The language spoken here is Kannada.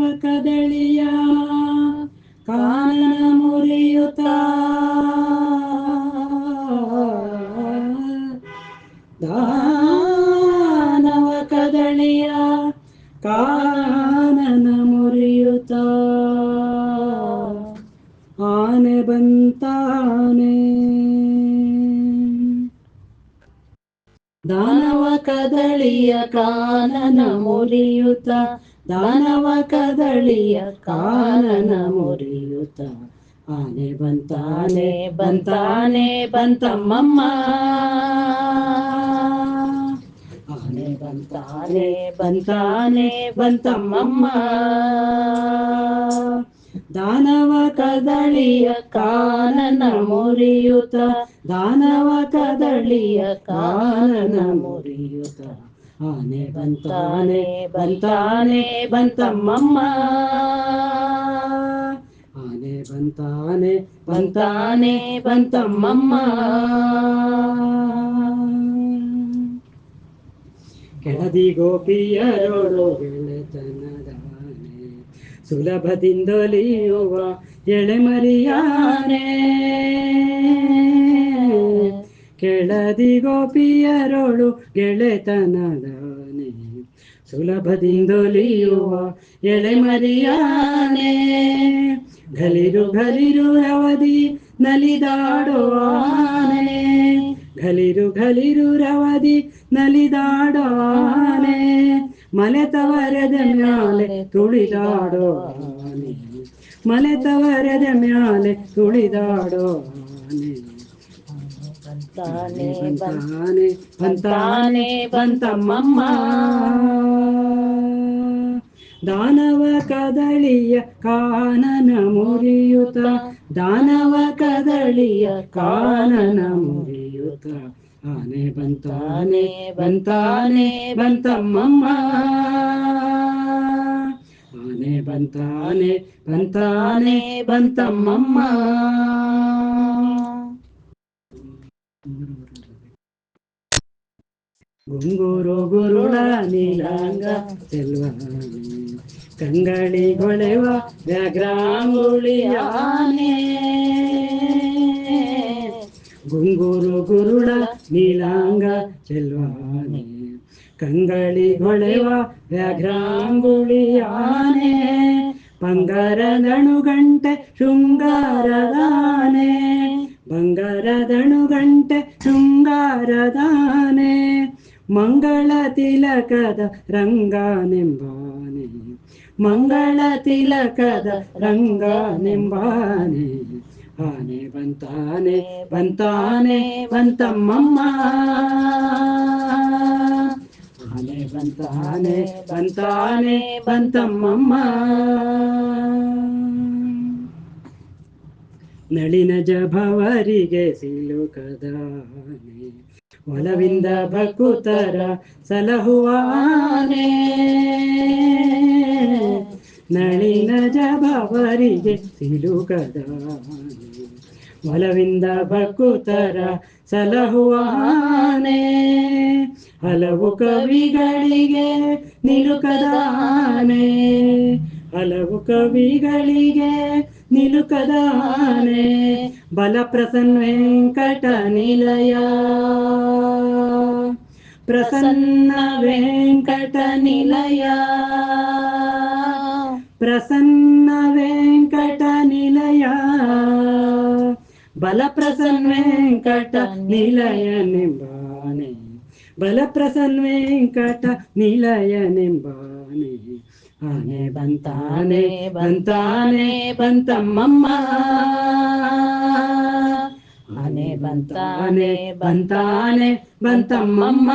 ಕದಳಿಯ? ಕಾನನ ಮುರಿಯುತ್ತ? ದಾನವ ಕದಳಿಯ? ಕಾನನ ಮುರಿಯುತ್ತ? ಆನೆ ಬಂತಾನೆ. ದಾನವ ಕದಳಿಯ? ಕಾನನ ಮುರಿಯುತ್ತ? ದಾನವ ಕದಳಿಯ ಕಾನನ ಮುರಿಯುತ್ತ. ಆನೆ ಬಂತಾನೆ ಬಂತಾನೆ, ಬಂತಮ್ಮಮ್ಮ. ಆನೆ ಬಂತಾನೆ ಬಂತಾನೆ, ಬಂತಮ್ಮಮ್ಮ. ದಾನವ ಕದಳಿಯ ಕಾನನ ಮುರಿಯುತ್ತ. ದಾನವ ಕದಳಿಯ ಕಾನನ ಮುರಿಯುತ್ತ. ಆನೆ ಬಂತಾನೆ ಬಂತಾನೆ ಬಂತಮ್ಮಮ್ಮ. ಆನೆ ಬಂತಾನೆ ಬಂತಾನೆ ಬಂತಮ್ಮಮ್ಮ. ಕೆಳದಿ ಗೋಪಿಯರೋಡು ಗೆಳೆತನದಾನೆ ಸುಲಭದಿಂದಲಿಯುವ ಎಳೆಮರಿಯಾನೆ. ಕೆಳದಿ ಗೋಪಿಯರೋಳು ಸುಲಭದಿಂದೊಲಿಯುವ ಎಳೆ ಮರಿಯಾನೆ. ಘಲಿರು ಘಲಿರು ರವದಿ ನಲಿದಾಡುವಾನೆ. ಘಲಿರು ಘಲಿರು ರವದಿ ನಲಿದಾಡುವಾನೆ. ಮಲೆತವರದ ಮ್ಯಾಲೆ ಮಲೆ ತವರದ ಮ್ಯಾಲೆ ತುಳಿದಾಡುವಾನೆ. ಬಂತಾನೆ ಬಂತಾನೆ ಬಂತಾನೆ ಬಂತಮ್ಮಮ್ಮ. ದಾನವ ಕದಳಿಯ ಕಾನನ ಮುರಿಯುತ ದಾನವ ಕದಳಿಯ ಕಾನನ ಮುರಿಯುತ ಆನೆ ಬಂತಾನೆ ಬಂತಾನೆ ಬಂತಮ್ಮಮ್ಮ. ಆನೆ ಬಂತಾನೆ ಬಂತಾನೆ ಬಂತಮ್ಮಮ್ಮ. ಗುಂಗೂರು ಗುರುಳ ನೀಲಾಂಗ ಚೆಲ್ವಾನೆ ಕಂಗಳಿ ಗೊಳೆವ ವ್ಯಾಘ್ರಾಂಗುಳಿಯಾನೆ ಗುಂಗೂರು ಗುರುಳ ನೀಲಾಂಗ ಚೆಲ್ವಾನೆ ಕಂಗಳಿ ಗೊಳೆವ ವ್ಯಾಘ್ರಾಂಗುಳಿಯಾನೆ ಬಂಗಾರದಣು ಗಂಟೆ ಶೃಂಗಾರದಾನೆ ಬಂಗಾರದಣು ಗಂಟೆ ಶೃಂಗಾರದಾನೆ ಮಂಗಳ ತಿಲಕದ ರಂಗಾನೆಂಬಾನೆ. ಮಂಗಳ ತಿಲಕದ ರಂಗಾನೆಂಬಾನೆ. ಆನೆ ಬಂತಾನೆ ಬಂತಾನೆ, ಬಂತಮ್ಮಮ್ಮ. ಆನೆ ಬಂತಾನೆ ಬಂತಾನೆ, ಬಂತಮ್ಮಮ್ಮ. ನಳಿನ ಜಭವರಿಗೆ ಸಿಲುಕದಾನೆ. ಒಲವಿಂದ ಭಕುತರ ಸಲಹುವಾನೆ ನಳಿನ ಜಭವರಿಗೆ ಸಿಲುಕದಾನೆ ಒಲವಿಂದ ಭಕುತರ ಸಲಹುವಾನೆ ಹಲವು ಕವಿಗಳಿಗೆ ನಿಲುಕದಾನೆ ಹಲವು ಕವಿಗಳಿಗೆ నిను కదానే బలప్రసన్ వెంకట నిలయ. ప్రసన్న వెంకట నిలయ. ప్రసన్న వెంకట నిలయ. బలప్రసన్ వెంకట నిలయ నింబానే. బలప్రసన్ వెంకట నిలయ నింబా ಆನೆ ಬಂತಾನೆ ಬಂತಾನೆ ಬಂತಮ್ಮಮ್ಮ. ಆನೆ ಬಂತಾನೆ ಬಂತಾನೆ ಬಂತಮ್ಮಮ್ಮ.